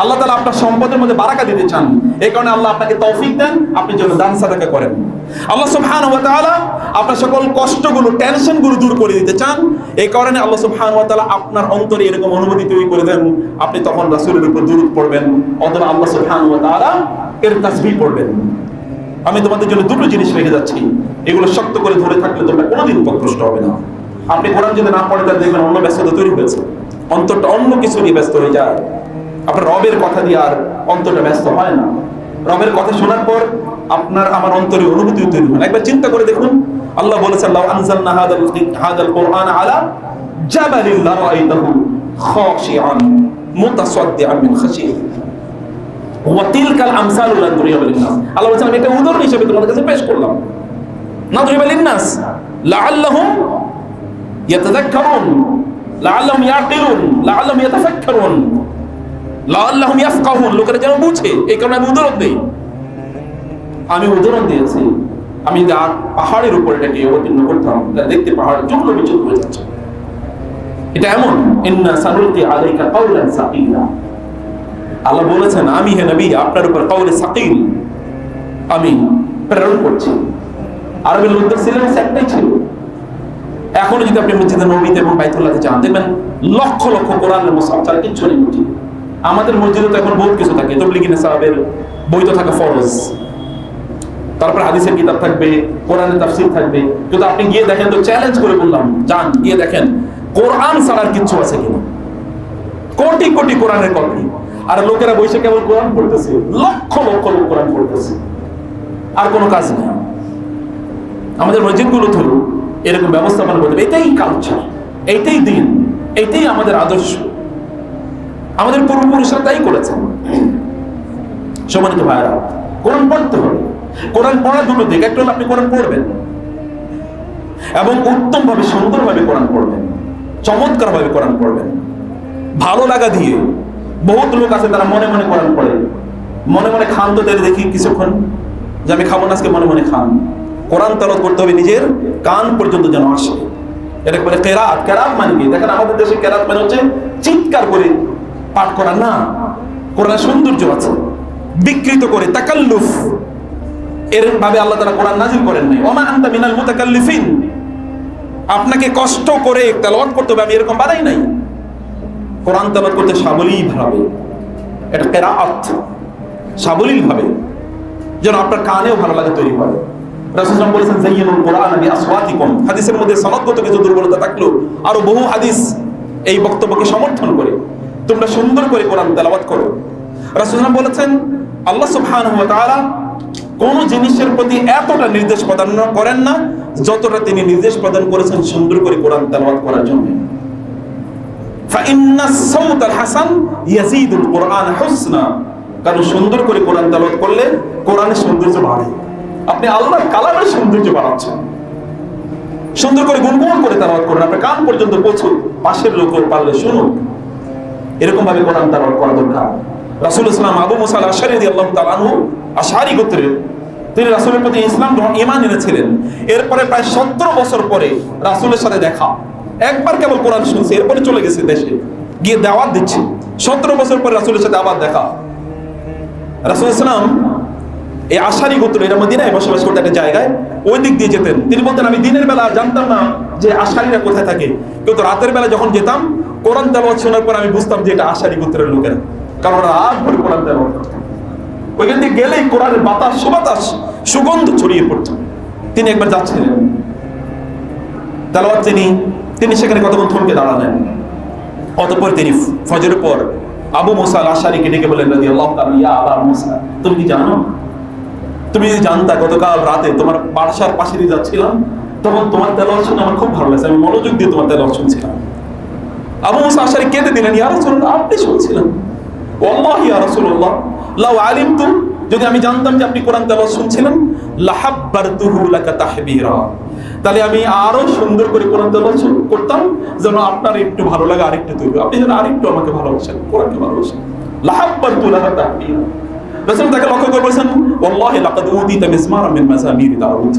আল্লাহ তালা আপনার সম্পদের মধ্যে বারাকা দিতে চান। এই কারণে আল্লাহ আপনাকে তৌফিক দেন, আপনি যেন দান সাদাকা করেন। আল্লাহ সুবহানাহু ওয়া তাআলা আপনার সকল কষ্টগুলো, টেনশনগুলো দূর করে দিতে চান। এই কারণে আল্লাহ সুবহানাহু ওয়া তাআলা আপনার অন্তরে এরকম অনুভূতি তৈরি করে দেন, আপনি তখন রাসূলের উপর দুরূদ পড়বেন, অথবা আল্লাহ সুবহানাহু ওয়া তাআলা এর তাসবিহ পড়বেন। আমি তোমাদের জন্য দুটো জিনিস রেখে যাচ্ছি। এগুলো শক্ত করে ধরে থাকলে তোমরা কোনোদিন উপকৃষ্ট হবে না। আপনি কোরআন যদি না পড়ে, তাহলে দেখবেন অন্য ব্যস্ততা তৈরি হয়েছে। অন্তরটা অন্য কিছু নিয়ে ব্যস্ত হয়ে যায়। আপনার রবের কথা দিয়ে আর অন্তরটা ব্যস্ত হয় না। রবের কথা শোনার পর আপনার আমার অন্তরে অনুভূতি তৈরি হয় একবার চিন্তা করে দেখুন, আল্লাহ বলেছেন, লাউ আনজালনা হাদাল হাদাল কোরআন আলা জাবালিন লারাআইতাহু খাশিআন মুতাসাদ্দিআন মিন খাশিয়াতিল্লাহ ওয়াতিলকাল আমসালু লাদরিয়া লিন্নাস। আল্লাহ বলেছেন, আমি এটা উদাহরণ হিসেবে তোমাদের কাছে পেশ করলাম। নাদরিবা লিন্নাস। লাআল্লাহুম ইয়াতাযাক্কারুন, লাআল্লাহুম ইয়াকিলুন, লাআল্লাহুম ইয়াতাফাক্কারুন। লোকেরা যেন বুঝে, এই কারণে আমি উদাহরণ দেই। আমি উদাহরণ দিয়েছি, আমি পাহাড়ের উপর এটাকে অবতীর্ণ করতাম দেখতে পাহাড় চুকলো বিচুক হয়ে যাচ্ছে। এটা এমন, ইন্না আলাইকা কাওলান সাকিলা। আল্লাহ বলেছেন, আমি হে নবী, আপনার উপর কাউলে সাকিল, আমি প্রেরণ করছি। আরবের লোকদের সিলেবাস একটাই ছিল। এখনও যদি আপনি মসজিদে নবীতে এবং বাইতুল্লাহতে যান, দেখবেন লক্ষ লক্ষ কোরআনের মুসাফ ছাড়া কিচ্ছু নেই মসজিদ। আমাদের মসজিদে তো এখন বহুত কিছু থাকে। তবলিগিনে সাহাবের বই তো থাকা ফরজ। তারপর হাদিসের কিতাব থাকবে, কোরআনের তাফসীর থাকবে। কিন্তু আপনি গিয়ে দেখেন তো চ্যালেঞ্জ করে বললাম, যান, গিয়ে দেখেন, কোরআন ছাড়ার কিচ্ছু আছে কিনা? কোটি কোটি কোরআনের কপি। আর লোকেরা বসে কেবল কোরআন পড়তেছে, লক্ষ লক্ষ লোক কোরআন পড়তেছে। আর কোনো কাজ নেই। আমাদের মসজিদগুলো তো এরকম ব্যবস্থাপনা করতে হবে। এটাই কালচার এইটাই দিন এইটাই আমাদের আদর্শ। আমাদের পূর্বপুরুষরা তাই করেছেন সম্মানিত ভাইরা কোরআন পড়তে হবে। কোরআন পড়া দুটো দিক, একটা হলো আপনি কোরআন পড়বেন এবং উত্তম ভাবে সুন্দর ভাবে কোরআন পড়বেন চমৎকার ভাবে কোরআন পড়বেন। ভালো লাগা দিয়ে বহুত লোক আছে তারা মনে মনে কোরআন পড়ে। মনে মনে খান তো তাদের দেখি কিছুক্ষণ যে আমি খাব না, আজকে মনে মনে খান। কোরআন তালত করতে হবে, নিজের কান পর্যন্ত যেন আসে। এটা বলে কেরাত। কেরাত মানে কি? দেখেন আমাদের দেশে কেরাত মানে হচ্ছে চিৎকার করে পাঠ করা না কোরআনের সৌন্দর্য আছে। বিকৃত করে তাকাল্লুফ। এর ভাবে আল্লাহ তারা কোরআন নাজিল করেন নাই। ওমা আনতা মিনাল মুতাকাল্লিফিন। আপনাকে কষ্ট করে তেলাওয়াত করতে হবে, আমি এরকম বানাই নাই। কোরআন তেলাওয়াত করতে সাবলীল ভাবে। এটা কেরাআত সাবলীল ভাবে। যেন আপনার কানেও ভালো লাগে তৈরি হয়। রাসূলুল্লাহ বলেছেন যায়্যিনুল কোরআন বিআসওয়াতিকুম। হাদিসের মধ্যে সনদগত কিছু দুর্বলতা থাকলেও আরও বহু হাদিস এই বক্তব্যকে সমর্থন করে। তোমরা সুন্দর করে কোরআন তেলাবাত করো। রাসুলাম বলেছেন, আল্লাহ সুবহান কোন জিনিসের প্রতি এতটা নির্দেশ প্রদান করেন না, যতটা তিনি নির্দেশ প্রদান করেছেন সুন্দর করে কোরআন তেলাবাত করার জন্য। হাসান ইয়াজিদুল কোরআন হুসনা। কারণ সুন্দর করে কোরআন তেলাওয়াত করলে কোরআনের সৌন্দর্য বাড়ে। আপনি আল্লাহর কালামের সৌন্দর্য বাড়াচ্ছেন। সুন্দর করে গুনগুন করে তেলাওয়াত করেন। আপনার কান পর্যন্ত পৌঁছুন পাশের লোকের পারলে শুনুন এরকম ভাবে কোরআন তার করা দরকার। রাসুল ইসলাম আবু মুসাল আশারি রাদিয়াল্লাহু তাআলা আনহু আশারি গোত্রের তিনি রাসুলের প্রতি ইসলাম গ্রহণ ইমান এনেছিলেন। এরপরে প্রায় 17 বছর পরে রাসুলের সাথে দেখা। একবার কেবল কোরআন শুনছে, এরপরে চলে গেছে দেশে। গিয়ে দাওয়াত দিচ্ছে। 17 বছর পরে রাসুলের সাথে আবার দেখা। রাসুল ইসলাম এই আশারি গোত্র, এরা মদিনায় বসবাস করতে একটা জায়গায়, ওই দিক দিয়ে যেতেন। তিনি বলতেন, আমি দিনের বেলা জানতাম না যে আশারিরা কোথায় থাকে। কিন্তু রাতের বেলা যখন যেতাম, কোরআন তেলাওয়াত শোনার পর আমি বুঝতাম যে এটা আশারি গোত্রের লোকেরা। কারণ রাত ভরে কোরআন তেলাওয়াত ওইখান থেকে গেলেই কোরআনের বাতাস, সুবাতাস, সুগন্ধ ছড়িয়ে পড়ত। তিনি একবার যাচ্ছিলেন। তেলাওয়াত তিনি তিনি সেখানে কতক্ষণ থমকে দাঁড়ালেন? অতঃপর তিনি ফজরের পর আবু মুসা আশারিকে ডেকে বলেন আবা মুসা, তুমি কি জানো তুমি যদি জানতা গতকাল রাতে তোমার বাসার পাশে দিয়ে যাচ্ছিলাম, তখন তোমার তেলাওয়াত শুনে আমার খুব ভালো লাগছে, আমি মনোযোগ দিয়ে তোমার তেলাওয়াত শুনছিলাম আবু মুসা আশারি কেঁদে দিলেন আপনি শুনছিলেন? লাউ যদি আমি জানতাম যে আপনি কোরআন তাহলে আমি আরও সুন্দর করে কোরআন তেলাওয়াত করতাম, যেন আপনার একটু ভালো লাগে, আরেকটু তৈরি আপনি যেন আরেকটু আমাকে ভালোবাসেন, কোরআনকে ভালোবাসেন। রাসূল তাকে লক্ষ্য করে বলেছেন, ওয়াল্লাহি লাকাদ উদিতা মিসমারা মিন মাযামির দাউদ।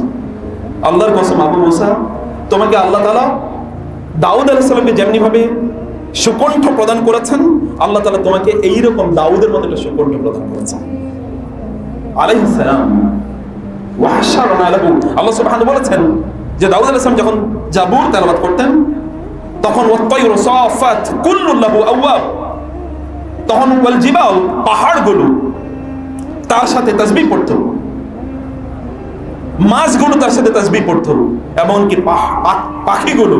আল্লাহর কসম, আবু মুসা, তোমাকে আল্লাহ তাআলা দাউদ আলাইহিস সালামকে যেমনি ভাবে সুকণ্ঠ প্রদান করেছেন, আল্লাহ তাআলা তোমাকে এইরকম দাউদের মতো একটা সুকণ্ঠ প্রদান করেছেন। আলাইহিস সালাম ওয়াহশারনা লাহু আল্লাহ সুবহানাহু বলেছেন যে দাউদ আলাইহিস সালাম যখন জাবুর তেলাওয়াত করতেন, তখন ওয়াত-তায়রু সাফাত কুল্লু লাহু আওয়াব। তখন ওয়াল জিবাল, পাহাড়গুলো তার সাথে তাসবিহ পড়তো। মাছগুলো তার সাথে তাসবিহ পড়তো, এমনকি পাখিগুলো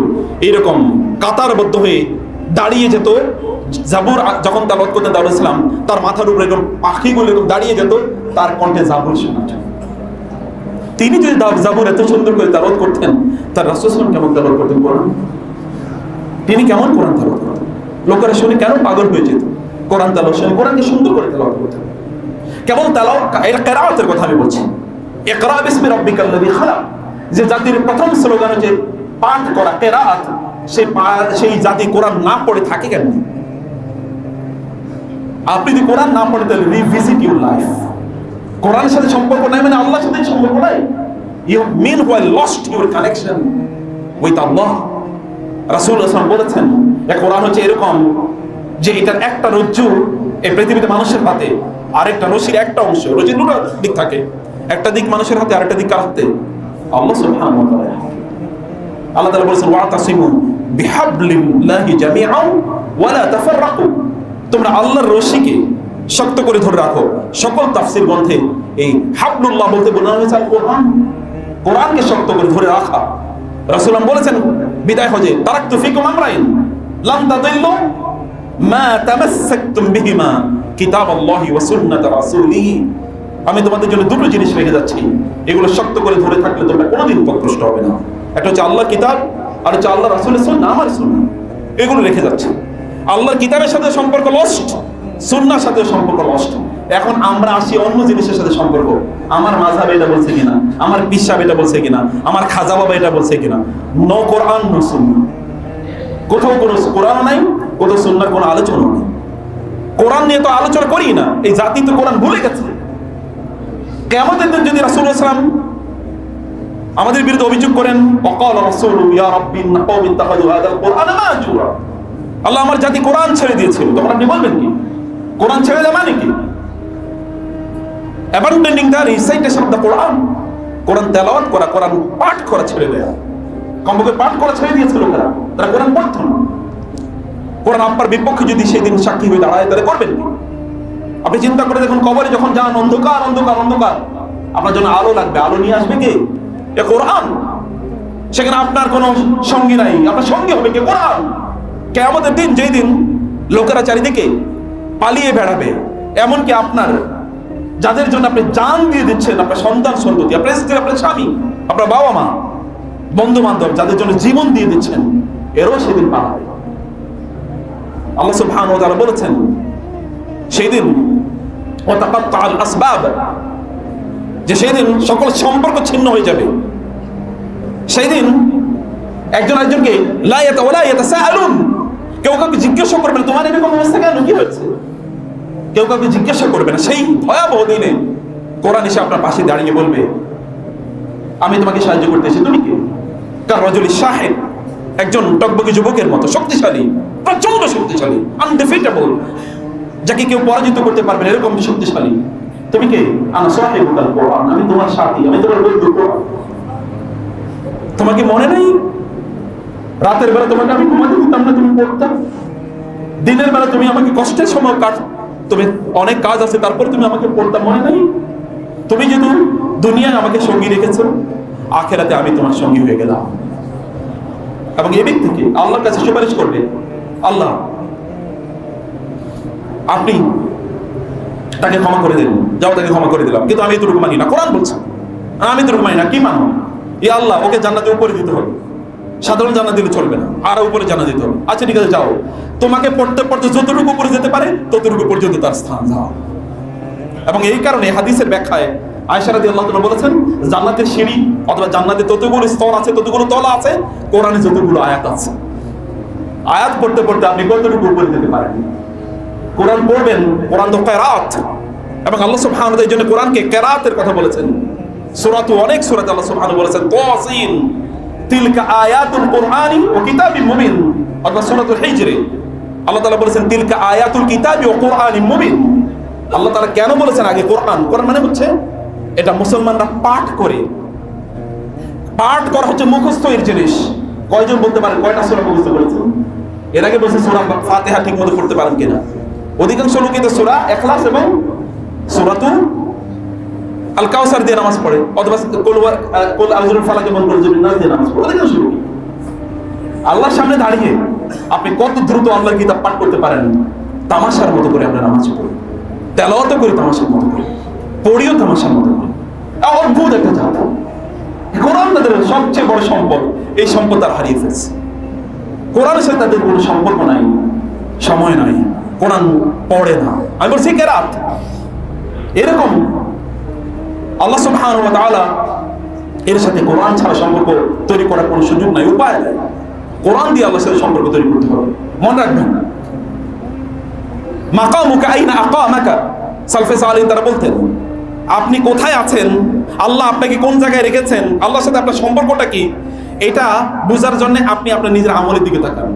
এইরকম কাতারবদ্ধ হয়ে দাঁড়িয়ে যেত। জাবুর যখন তালাওয়াত করতেন ইসলাম তার মাথার উপরে এরকম পাখিগুলো এরকম দাঁড়িয়ে যেত, তার কণ্ঠে জাবুর শোনা। তিনি যদি জাবুর এত সুন্দর করে তালাওয়াত করতেন, তার রাসূল কেমন তালাওয়াত করতেন কোরআন? তিনি কেমন কোরআন তালাওয়াত করতেন? লোকেরা শুনে কেন পাগল হয়ে যেত? কোরআন তালাওয়াত শুনে কোরআনকে সুন্দর করে তালাওয়াত করতেন। কেবল তালাও কেরাওয়াতের কথা আমি বলছি। ইকরা বিসমি খালাক। যে জাতির প্রথম স্লোগান হচ্ছে, পাঠ করা কেরাত সেই জাতি কোরআন না পড়ে থাকে কেন? আপনি যদি কোরআন না পড়ে তাহলে রিভিজিট ইউর লাইফ কোরআনের সাথে সম্পর্ক নাই মানে আল্লাহর সাথে সম্পর্ক নাই। You mean why lost your connection with আল্লাহ রাসূল আসলাম বলেছেন যে কোরআন হচ্ছে এরকম যে এটার একটা রজ্জু এই পৃথিবীতে মানুষের হাতে আরেকটা রশির একটা অংশ রশির দুটো দিক থাকে। একটা দিক মানুষের হাতে, আরেকটা দিক কার হাতে? আল্লাহ আল্লাহ তাআলা বলেছেন, ওয়াতাসিমু বিহাবলিল্লাহি জামিআন ওয়া লা তাফাররাকু। তোমরা আল্লাহর রশিকে শক্ত করে ধরে রাখো। সকল তাফসীর গ্রন্থে এই হাবলুল্লাহ বলতে হয়েছে কোরআন। কোরআনকে শক্ত করে ধরে রাখা। বলেছেন, বিদায় হজে, তারাকতু ফিকুম আমরাইন, লাম তাদিল্লু আমি তোমাদের জন্য দুটো জিনিস রেখে যাচ্ছি। এগুলো শক্ত করে ধরে থাকলে তোমরা কোনোদিন পথভ্রষ্ট হবে না। একটা হচ্ছে আল্লাহর কিতাব, আর হচ্ছে আল্লাহ রাসূলের সুন্নাহ, আমার সুন্নাহ। এগুলো রেখে যাচ্ছে। আল্লাহর কিতাবের সাথে সম্পর্ক লস্ট সুন্নাহর সাথে সম্পর্ক লস্ট এখন আমরা আসি অন্য জিনিসের সাথে সম্পর্ক। আমার মাঝাব এটা বলছে কিনা? আমার পিসাব এটা বলছে কিনা? আমার খাজা বাবা এটা বলছে কিনা? নো কোরআন নো সুন্নাহ কোথাও কোনো কোরআন নাই, কোথাও সুন্নাহর কোনো আলোচনা নেই। কোরআন নিয়ে তো আলোচনা করি না, এই জাতি তো কোরআন ভুলে গেছে। কেমতের দিন যদি রাসূল সাল্লাম আমাদের বিরুদ্ধে অভিযোগ করেন, অকাল রাসূল ইয়া রাব্বি ইন্না কওমি ইত্তাখাযু হাদাল কুরআন মাহজুরা আল্লাহ আমার জাতি কোরআন ছেড়ে দিয়েছিল তখন আপনি বলবেন কি? কোরআন ছেড়ে দেওয়া মানে কি? Abandoning the recitation of the কোরআন কোরআন তেলাওয়াত করা, কোরআন পাঠ করা ছেড়ে দেয়া। কমপক্ষে পাঠ করা ছেড়ে দিয়েছিল লোকেরা। তারা কোরআন পড়তো না। কোরআন আপনার বিপক্ষে যদি সেদিন সাক্ষী হয়ে দাঁড়ায়, তাহলে করবেন আপনি চিন্তা করে দেখুন, কবরে যখন যান, অন্ধকার অন্ধকার অন্ধকার। আপনার জন্য আলো লাগবে। আলো নিয়ে আসবে কে? এ কোরআন। সেখানে আপনার কোনো সঙ্গী নাই। আপনার সঙ্গী হবে কে? কোরআন। কে আমাদের দিন যেই দিন লোকেরা চারিদিকে পালিয়ে বেড়াবে, এমনকি আপনার যাদের জন্য আপনি জান দিয়ে দিচ্ছেন, আপনার সন্তান সন্ততি, আপনার স্ত্রী, আপনার স্বামী, আপনার বাবা মা বন্ধু বান্ধব যাদের জন্য জীবন দিয়ে দিচ্ছেন এরও সেদিন পালাবে আল্লাহ সুবহানাহু ওয়া তাআলা বলেছেন সেই দিন ওয়াতাকাত্তাআল আসবাব যে সেই দিন সকল সম্পর্ক ছিন্ন হয়ে যাবে। সেই দিন একজন একজনকে লা কেউ কাউকে জিজ্ঞাসা করবে তোমার এরকম অবস্থা কেন? কি হয়েছে? কেউ কাউকে জিজ্ঞাসা করবে না। সেই ভয়াবহ দিনে কোরআন এসে আপনার পাশে দাঁড়িয়ে বলবে, আমি তোমাকে সাহায্য করতে তুমি কে? কার রজলি সাহেব একজন টকবকি যুবকের মতো শক্তিশালী প্রচণ্ড শক্তিশালী আনডিফিটেবল যাকে কেউ পরাজিত করতে পারবে না, এরকম শক্তিশালী। তুমি কে? আনা কোরআন, আমি তোমার সাথী, আমি তোমার বন্ধু তোমাকে মনে নেই? রাতের বেলা তোমাকে আমি ঘুমাতে দিতাম না, তুমি পড়তাম দিনের বেলা তুমি আমাকে কষ্টের সময় কাট তুমি অনেক কাজ আছে, তারপর তুমি আমাকে পড়তাম মনে নেই? তুমি যেহেতু দুনিয়ায় আমাকে সঙ্গী রেখেছো, আখেরাতে আমি তোমার সঙ্গী হয়ে গেলাম। এবং এই ব্যক্তিকে আল্লাহর কাছে সুপারিশ করবে, আল্লাহ, আপনি তাকে ক্ষমা করে দিন। যাও, তাকে ক্ষমা করে দিলাম। কিন্তু আমি এতটুকু মানি না। কোরআন বলছে, আমি এতটুকু মানি না। কি মানো ই আল্লাহ, ওকে জান্নাতে উপরে দিতে হবে। সাধারণ জানা দিলে চলবে না। আরও উপরে জানা দিতে হবে। আচ্ছা ঠিক আছে, যাও। তোমাকে পড়তে পড়তে যতটুকু উপরে যেতে পারে, ততটুকু পর্যন্ত তার স্থান যাও এবং এই কারণে হাদিসের ব্যাখ্যায় আয়সারাদি আল্লাহ তাআলা বলেছেন, জান্নাতের সিঁড়ি অথবা জান্নাতে ততগুলো স্তর আছে, ততগুলো তলা আছে, কোরআনে যতগুলো আয়াত আছে। আয়াত পড়তে পড়তে আপনি কতটুকু উপরে যেতে পারেন? কোরআন পড়বেন, কোরআন তো কেরাত। এবং আল্লাহ তাআলা এই জন্য কোরআনকে কেরাতের কথা বলেছেন। সূরাতু অনেক সূরাত আল্লাহ সুবহানাহু বলেছেন তাসিন তিলকা আয়াতুল কুরআনি ও কিতাবিন মুবিন, অথবা সূরাতুল হিজরে। আল্লাহ তাআলা বলেছেন, তিলকা আয়াতুল কিতাবি ও কোরআনিম মুবিন। আল্লাহ কেন বলেছেন আগে কোরআন? কোরআন মানে হচ্ছে এটা মুসলমানরা পাঠ করে। পাঠ করা হচ্ছে মুখস্থের জিনিস। কয়জন বলতে পারেন? কয়টা সূরা মুখস্থ করেছেন? এর আগে বলছে সূরা ফাতিহা ঠিক মতো পড়তে পারেন কিনা। অধিকাংশ লোকই তো সূরা ইখলাস এবং সূরাতুল আল কাউসার দিয়ে নামাজ পড়ে। অথবা কোল আউজুল ফালাক এবং কোল জমিন দিয়ে নামাজ পড়ে। অধিকাংশ লোকই। আল্লাহর সামনে দাঁড়িয়ে আপনি কত দ্রুত আল্লাহর কিতাব পাঠ করতে পারেন, তামাশার মতো করে আমরা নামাজ পড়ি। তেলাওয়াত করি তামাশার মতো করে। পড়িও তামাশার মতো করে। অদ্ভুত একটা জাত। কোরআন তাদের সবচেয়ে বড় সম্পদ। এই সম্পদ তারা হারিয়ে ফেলছে। কোরআনের সাথে তাদের কোনো সম্পর্ক নাই, সময় নাই, কোরআন পড়ে না। আমি বলছি কেরাত এরকম আল্লাহ তাআলা এর সাথে কোরআন ছাড়া সম্পর্ক তৈরি করার কোনো সুযোগ নাই, উপায় নাই। কোরআন দিয়ে আল্লাহর সাথে সম্পর্ক তৈরি করতে হবে। মনে রাখবেন, মাকামুকা আইনা আকামাকা? সালফে সালিন তারা বলতেন আপনি কোথায় আছেন? আল্লাহ আপনাকে কোন জায়গায় রেখেছেন? আল্লাহর সাথে আপনার সম্পর্কটা কি? এটা বোঝার জন্য আপনি আপনার নিজের আমলের দিকে তাকান।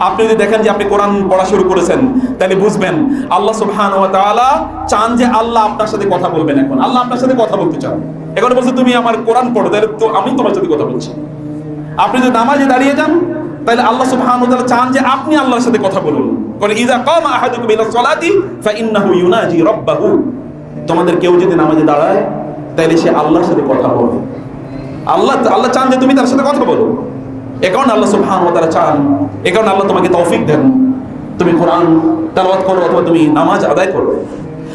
আপনি যদি দেখেন যে আপনি কোরআন পড়া শুরু করেছেন, তাহলে বুঝবেন আল্লাহ সুবহানাহু ওয়া তাআলা চান যে আল্লাহ আপনার সাথে কথা বলবেন এখন। আল্লাহ আপনার সাথে কথা বলতে চান। এখন বলছে, তুমি আমার কোরআন পড়ো, তাহলে তো আমি তোমার সাথে কথা বলছি। আপনি যদি নামাজে দাঁড়িয়ে যান, তাহলে আল্লাহ সুবহানাহু ওয়া তাআলা চান যে আপনি আল্লাহর সাথে কথা বলুন। কারণ ইযা কামা আহাদুকুম ইলা সলাতি ফাইন্নাহু ইউনাজি রাব্বাহু। তোমাদের কেউ যদি নামাজে দাঁড়ায় তাহলে সে আল্লাহর সাথে কথা বলবে আল্লাহ আল্লাহ চান যে তুমি তার সাথে কথা বলো। এ কারণে আল্লাহ সুবহানাহু ওয়া তাআলা চান। এ কারণে আল্লাহ তোমাকে তৌফিক দেন। তুমি কোরআন তেলাওয়াত করো অথবা তুমি নামাজ আদায় করো।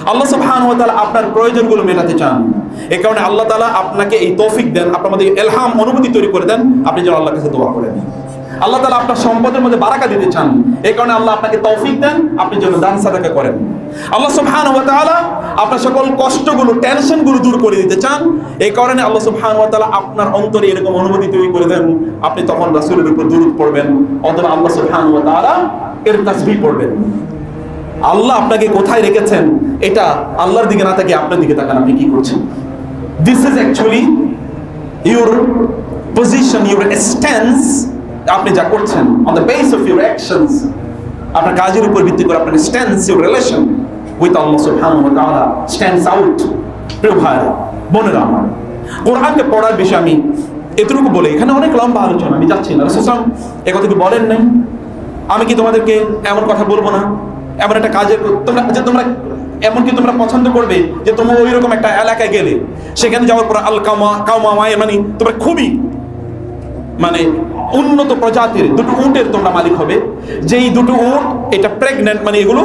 আল্লাহ সুবহানাহু ওয়া তাআলা আপনার প্রয়োজনগুলো মেটাতে চান। এ কারণে আল্লাহ তাআলা আপনাকে এই তৌফিক দেন। আপনার মধ্যে এলহাম অনুভূতি তৈরি করে দেন। আপনি যেন আল্লাহর কাছে দোয়া করেন আল্লাহ তালা আপনার সম্পদের মধ্যে বারাকা দিতে চান। এই কারণে আল্লাহ আপনাকে তৌফিক দেন, আপনি যেন দান সাদাকা করেন। আল্লাহ সুবহানাহু ওয়া তাআলা আপনার সকল কষ্টগুলো, টেনশনগুলো দূর করে দিতে চান। এই কারণে আল্লাহ সুবহানাহু ওয়া তাআলা আপনার অন্তরে এরকম অনুভূতি তৈরি করে দেন, আপনি তখন রাসূলের উপর দুরূদ পড়বেন, অথবা আল্লাহ সুবহানাহু ওয়া তাআলা এর তাসবিহ পড়বেন। আল্লাহ আপনাকে কোথায় রেখেছেন? এটা আল্লাহর দিকে না তাকিয়ে আপনার দিকে তাকান, আপনি কি করছেন? This is actually your position your stance আপনি যা করছেন on the base of your actions আপনার কাজের উপর ভিত্তি করে আপনার স্ট্যান্স ইউর রিলেশন উইথ আল্লাহ সুবহানাহু স্ট্যান্ডস আউট প্রিয় ভাইরা, বোনেরা আমার, কোরআনকে পড়ার বিষয়ে আমি এতটুকু বলে, এখানে অনেক লম্বা আলোচনা, আমি যাচ্ছি না। আলাইহি এ কথা কি বলেন নাই? আমি কি তোমাদেরকে এমন কথা বলব না? এমন একটা কাজের তোমরা যে তোমরা এমন কি তোমরা পছন্দ করবে যে তোমরা ওই রকম একটা এলাকায় গেলে, সেখানে যাওয়ার পর আল কামা কামা মায়ের মানে তোমরা খুবই মানে উন্নত প্রজাতির দুটো উটের তোমরা মালিক হবে। যেই দুটো উট, এটা প্রেগনেন্ট মানে এগুলো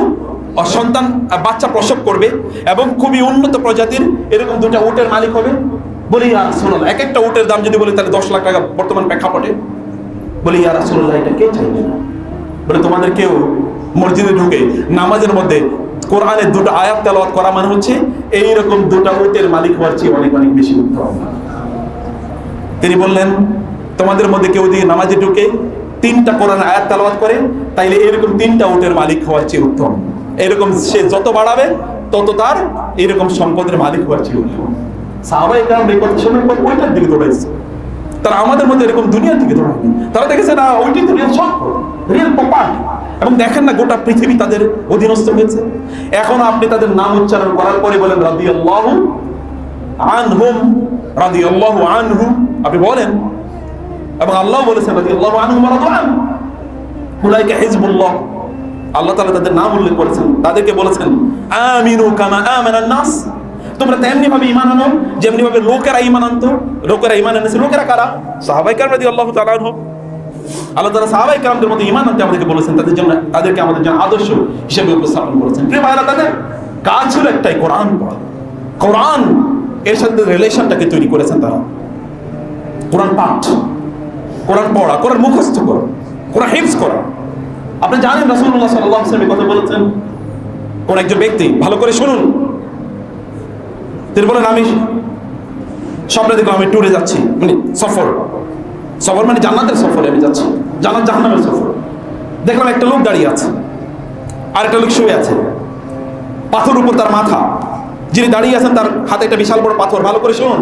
সন্তান বাচ্চা প্রসব করবে এবং খুবই উন্নত প্রজাতির এরকম দুটো উটের মালিক হবে। বলি আর শুনুন এক একটা উটের দাম যদি বলি, তাহলে দশ লাখ টাকা বর্তমান প্রেক্ষাপটে। বলি আর রাসূলুল্লাহ, এটা কে চাইবে বলে, তোমাদের কেউ মসজিদে ঢুকে নামাজের মধ্যে কোরআনের দুটো আয়াত তেলাওয়াত করা মানে হচ্ছে এইরকম দুটো উটের মালিক হওয়ার চেয়ে অনেক অনেক বেশি উত্তম। তিনি বললেন তোমাদের মধ্যে কেউ যদি নামাজে ঢুকে তিনটা কোরআন আয়াত তেলাওয়াত করে, তাইলে এরকম তিনটা উটের মালিক হওয়ার চেয়ে উত্তম। এরকম সে যত বাড়াবে, তত তার এরকম সম্পদের মালিক হওয়ার চেয়ে উত্তম। সাহাবাই কারণ কথা পর ওইটার দিকে দৌড়াইছে। তারা আমাদের মধ্যে এরকম দুনিয়ার দিকে দৌড়ায়নি। তারা দেখেছে, না সম্পদ রিয়েল এবং দেখেন না, গোটা পৃথিবী তাদের অধীনস্থ হয়েছে। এখন আপনি তাদের নাম উচ্চারণ করার পরে বলেন, রাদিয়াল্লাহু আনহুম। রাদিয়াল্লাহু আনহু। আপনি বলেন এবং আল্লাহ বলেছেন উলাইকা হিজবুল্লাহ। আল্লাহ তাআলা তাদের নাম উল্লেখ করেছেন। তাদেরকে বলেছেন, আমিনু কামা আমানান তোমরা তেমনি ভাবে ঈমান আনো যেমনি ভাবে লোকেরা ঈমান আনতো। লোকেরা ঈমান এনেছে। লোকেরা কারা? সাহাবাই কারাম রাদিয়াল্লাহু তাআলা আনহু। আল্লাহ তাআলা সাহাবাই কারামদের মধ্যে ঈমান আনতে আমাদেরকে বলেছেন, তাদের জন্য, তাদেরকে আমাদের জন্য আদর্শ হিসেবে উপস্থাপন করেছেন। প্রিয় ভাইরা তাদের কাজ ছিল একটাই, কোরআন কোরআন, এর সাথে রিলেশনটাকে তৈরি করেছেন তারা? কোরআন পাঠ। কোরআন পড়া, কোরআন মুখস্থ করা, কোরআন হিফজ করা। আপনি জানেন আলাইহি ওয়াসাল্লাম এই কথা বলেছেন? কোন একজন ব্যক্তি, ভালো করে শুনুন। তিনি বলেন, আমি স্বপ্নে দেখলাম আমি ট্যুরে যাচ্ছি মানে সফর। সফর মানে জান্নাতের সফরে আমি যাচ্ছি, জান্নাত জাহান্নামের সফর। দেখলাম একটা লোক দাঁড়িয়ে আছে, আর একটা লোক শুয়ে আছে। পাথর উপর তার মাথা। যিনি দাঁড়িয়ে আছেন, তার হাতে একটা বিশাল বড় পাথর। ভালো করে শুনুন।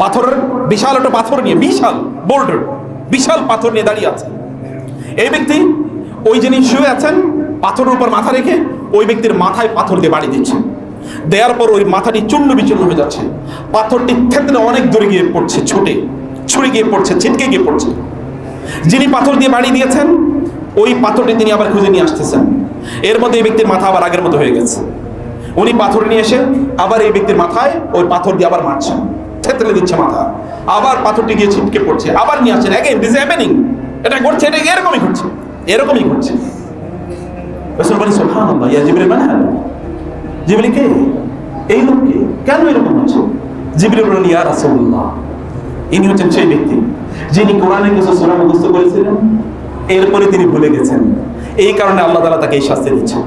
পাথরের বিশাল একটা পাথর নিয়ে, বিশাল বোল্ডার বিশাল পাথর নিয়ে দাঁড়িয়ে আছে। এই ব্যক্তি ওই যিনি শুয়ে আছেন, পাথরের উপর মাথা রেখে ওই ব্যক্তির মাথায় পাথর দিয়ে বাড়ি দিচ্ছে। দেওয়ার পর ওই মাথাটি চূর্ণ বিচূর্ণ হয়ে যাচ্ছে। পাথরটি ক্ষেত্রে অনেক দূরে গিয়ে পড়ছে, ছুটে ছুটে গিয়ে পড়ছে, ছিটকে গিয়ে পড়ছে। যিনি পাথর দিয়ে বাড়ি দিয়েছেন, ওই পাথরটি তিনি আবার খুঁজে নিয়ে আসতেছেন। এর মধ্যে এই ব্যক্তির মাথা আবার আগের মতো হয়ে গেছে। উনি পাথর নিয়ে এসে আবার এই ব্যক্তির মাথায় ওই পাথর দিয়ে আবার মারছেন। থেতলে দিচ্ছে মাথা। আবার পাথরটি গিয়ে ছিটকে পড়ছে। আবার নিয়ে আসছেন। অ্যাগেন দিস হ্যাপেনিং এটা ঘটছে, এটা এরকমই ঘটছে। এরকমই ঘটছে। রসুল বলেন, সুবহানাল্লাহ, ইয়া জিবরিল, মান জিবরিল কে? এই লোক কে? কেন এরকম হচ্ছে? জিবরিল বলেন ইয়া রাসূলুল্লাহ। ইনি হচ্ছেন সেই ব্যক্তি যিনি কোরআনে কিছু মুখস্থ করেছিলেন। এরপরে তিনি ভুলে গেছেন। এই কারণে আল্লাহ তাআলা তাকে এই শাস্তি দিচ্ছেন।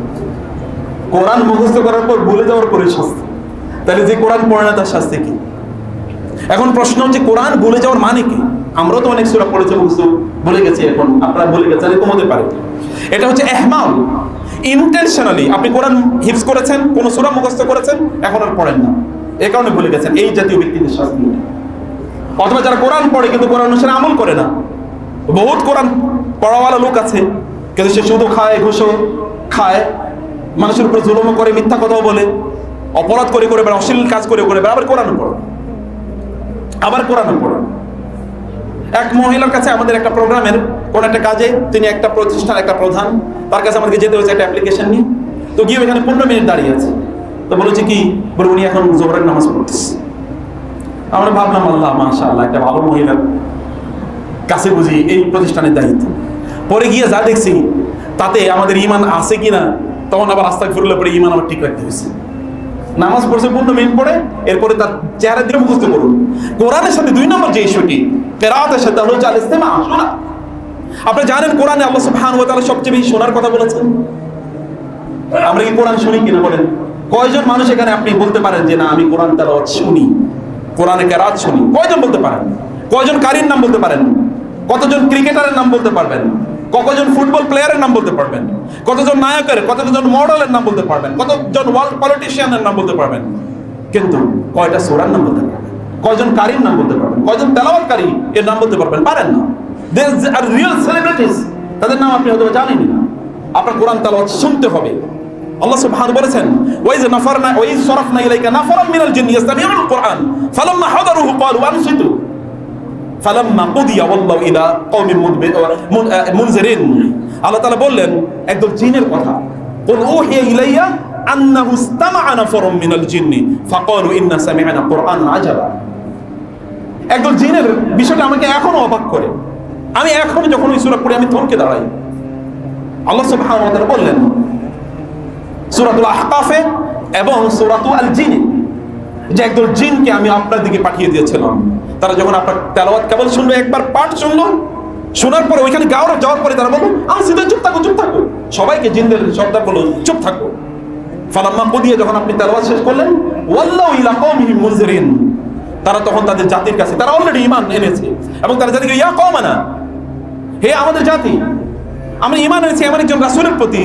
কোরআন মুখস্থ করার পর ভুলে যাওয়ার পরে শাস্তি। তাহলে যে কোরআন পড়ে না, তার শাস্তি কি? এখন প্রশ্ন হচ্ছে, কোরআন ভুলে যাওয়ার মানে কি? আমরাও তো অনেক সুরা পড়েছি মুখস্থ ভুলে গেছি এখন। আপনারা ভুলে গেছেন, এরকম হতে পারে। এটা হচ্ছে এহমাল। ইন্টেনশনালি আপনি কোরআন হিফজ করেছেন, কোন সুরা মুখস্থ করেছেন, এখন আর পড়েন না। এ কারণে ভুলে গেছেন, এই জাতীয় ব্যক্তিদের শাস্তি অথবা যারা কোরআন পড়ে, কিন্তু কোরআন অনুসারে আমল করে না। বহুত কোরআন পড়াওয়ালা লোক আছে, কিন্তু সে শুধু খায়, ঘুষো, খায়। মানুষের উপর জুলুমও করে, মিথ্যা কথাও বলে। অপরাধ করে করে বেড়ায়, অশ্লীল কাজ করে করে বেড়ায়, আবার কোরআন পড়ে আবার কোরআন পড়ে। এক মহিলার কাছে আমাদের একটা প্রোগ্রামের কোন একটা কাজে তিনি একটা প্রতিষ্ঠান, একটা প্রধান, তার কাছে আমাদেরকে যেতে হয়েছে একটা অ্যাপ্লিকেশন নিয়ে। তো গিয়ে ওইখানে পনেরো মিনিট দাঁড়িয়ে আছে। তো বলেছে কি বলে উনি এখন জোহরের নামাজ পড়তেছে। আমরা ভাবলাম, আল্লাহ মাশা আল্লাহ একটা ভালো মহিলার কাছে বুঝি এই প্রতিষ্ঠানের দায়িত্ব। পরে গিয়ে যা দেখছি, তাতে আমাদের ইমান আছে কিনা, তখন আবার আস্তাক ফিরলে পরে ইমান আমার ঠিক রাখতে হয়েছে। নামাজ পড়ছে পনেরো মিনিট পরে এরপরে তার চেহারা দিয়ে মুখস্থ করুন। কোরআনের সাথে দুই নম্বর যে ইস্যুটি, কেরাতের সাথে হলো চাল ইস্তেমা, শোনা। আপনি জানেন কোরআনে আল্লাহ সুবহান ওয়া তাআলা সবচেয়ে বেশি শোনার কথা বলেছেন? আমরা কি কোরআন শুনি কিনা বলেন? কয়জন মানুষ এখানে আপনি বলতে পারেন যে, না, আমি কোরআন তেলাওয়াত শুনি, কোরআনে কেরাত শুনি কয়জন বলতে পারেন? কয়জন কারির নাম বলতে পারেন? কতজন ক্রিকেটারের নাম বলতে পারবেন? কতজন ফুটবল প্লেয়ারের নাম বলতে পারবেন? কতজন নায়কের, কতজন মডেলের নাম বলতে পারবেন? কতজন ওয়ার্ল্ড পলিটিশিয়ানের নাম বলতে পারবেন? কিন্তু কয়টা সোরার নাম বলতে পারবেন? কয়জন কারির নাম বলতে পারবেন? কয়জন তেলাওয়াতকারী এর নাম বলতে পারবেন? পারেন না। দে আর রিয়েল সেলিব্রিটিস তাদের নাম আপনি হয়তো জানেনই না। আপনার কোরআন তেলাওয়াত শুনতে হবে। আল্লাহ সুবহানাহু বলেছেন ওয়াইজ নাফারনা ওয়াইজ সরাফনা ইলাইকা নাফারাম মিনাল জিন্নি ইয়াস্তামিউল কুরআন ফালাম্মা হাদারুহু ক্বালু আনসিতু। বিষয়টা আমাকে এখনও অবাক করে। আমি এখনও যখন ওই পড়ি, আমি থমকে দাঁড়াই। আল্লাহ সুবহানাহু বললেন, সূরাতুল আহকাফে এবং সূরাতুল আল জিন, যে একদল জিনকে আমি আপনার দিকে পাঠিয়ে দিয়েছিলাম। তারা যখন আপনার তেলাওয়াত কেবল শুনলো, একবার পাঠ শুনলো, শোনার পরে ওইখানে গাওয়ার যাওয়ার পরে তারা বলল আমি সিধা, চুপ থাকো চুপ থাকো। সবাইকে জিনদের সর্দার বলল, চুপ থাকো। ফালাম্মা কুদিয়ে যখন আপনি তেলাওয়াত শেষ করলেন, ওয়াল্লাহু ইলা কওমিহিম মুনজিরিন। তারা তখন তাদের জাতির কাছে, তারা অলরেডি ঈমান এনেছে এবং তারা জাতিকে ইয়া কওমানা, হে আমাদের জাতি, আমরা ঈমান এনেছি এমন একজন রাসূলের প্রতি,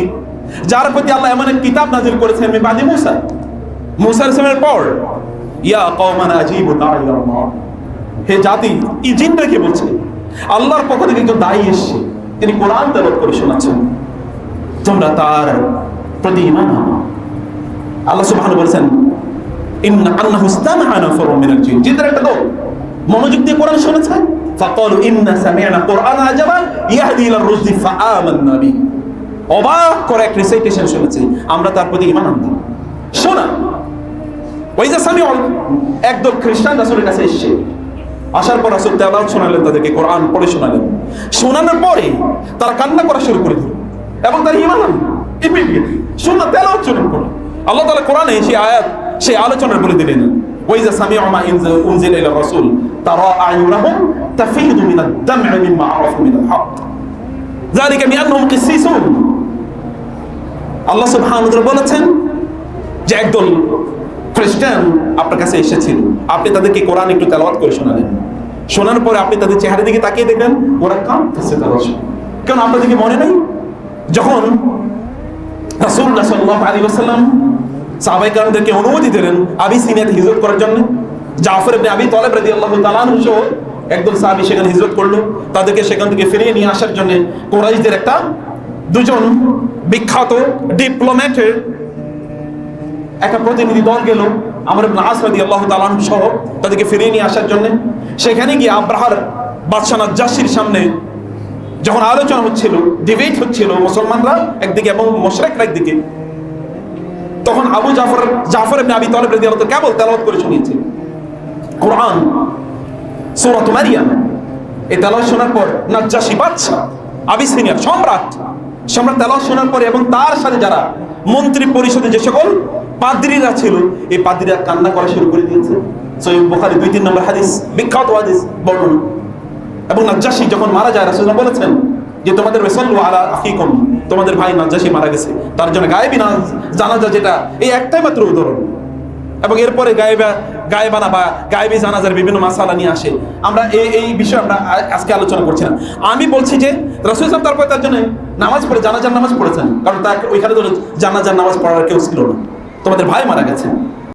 যার প্রতি আল্লাহ এমন এক কিতাব নাজিল করেছেন আমি বাদি মুসা। মুসার ইসলামের পর, ইয়া কওমানা আজিবু দাইয়াল্লাহ হে জাতি এই জিনরা কি বলছে? আল্লাহর পক্ষ থেকে একজন দায়ী এসেছে। তিনি কোরআন তেলাওয়াত করে শোনাচ্ছেন। তোমরা তার প্রতি আনো। আল্লাহ সুবহানাহু বলেছেন অবাক এক শুনেছি, আমরা তার প্রতি শোনা। একদল খ্রিস্টান কাছে এসেছে। আসার পর রাসূল তেলাওয়াত শোনালেন, তাদেরকে কোরআন পড়ে শোনালেন। শোনানোর পরে তারা কান্না করা শুরু করে দিল এবং তার ইমান ইমিডিয়েটলি শোনা তেলাওয়াত শুরু করে আল্লাহ তাআলা কোরআনে সেই আয়াত, সেই আলোচনা বলে দিলেন আল্লাহ বলেছেন যে একদল খ্রিস্টান আপনার কাছে এসেছিল। আপনি তাদেরকে কোরআন একটু তেলাওয়াত করে শোনালেন। শোনার পরে আপনি তাদের চেহারা দিকে তাকিয়ে দেখলেন, ওরা কাঁদতেছে তারা কেন আপনার দিকে মনে নেই? যখন রাসূলুল্লাহ সাল্লাল্লাহু আলাইহি ওয়াসাল্লাম সাহাবায়ে কেরামদেরকে অনুমতি দিলেন আবি সিনিয়াতে হিজরত করার জন্য, জাফর ইবনে আবি তালেব রাদিয়াল্লাহু তাআলা আনহু সহ একদল সাহাবী সেখানে হিজরত করল। তাদেরকে সেখান থেকে ফিরিয়ে নিয়ে আসার জন্য কোরাইশদের একটা দুজন বিখ্যাত ডিপ্লোম্যাটের একটা প্রতিনিধি দল গেল, আমার আসরাদি আল্লাহ তালান সহ তাদেরকে ফিরিয়ে নিয়ে আসার জন্য। সেখানে গিয়ে আব্রাহার বাদশাহ জাসির সামনে যখন আলোচনা হচ্ছিল ডিবেট হচ্ছিল মুসলমানরা একদিকে এবং মোশরেকরা একদিকে, তখন আবু জাফর জাফর ইবনে আবি তালিব রাদিয়াল্লাহু তাআলা কেবল তেলাওয়াত করে শুনিয়েছে। কোরআন, সূরাত মারিয়াম, এই তেলাওয়াত শোনার পর নাজ্জাশী বাদশা আবিসিনিয়ার সম্রাট সম্রাট তেলাওয়াত শোনার পরে এবং তার সাথে যারা মন্ত্রী পরিষদে যে সকল পাদ্রীরা ছিল, এই পাদ্রীরা কান্না করা শুরু করে দিয়েছে। সহিহ বুখারী দুই, তিন নম্বর হাদিস, বিখ্যাত হাদিস, বর্ণনা। এবং নাজ্জাশী যখন মারা যায়, রাসূলুল্লাহ বলেছেন যে, তোমাদের ওয়াসাল্লু আলা আখিকুম, তোমাদের ভাই নাজ্জাশী মারা গেছে। তার জন্য গায়েবী না, জানাজা যেটা, এই একটাই মাত্র উদাহরণ। এবং এরপরে গায়েবা, গায়েবানা বা গায়েবী জানাজার বিভিন্ন মাসালা নিয়ে আসে। আমরা এই এই বিষয়ে আমরা আজকে আলোচনা করছি না। আমি বলছি যে, রসুল ইসলাম তারপরে তার জন্য নামাজ পড়ে, জানাজার নামাজ পড়েছেন। কারণ তার ওইখানে তো জানাজার নামাজ পড়ার কেউ ছিল না। তোমাদের ভাই মারা গেছে।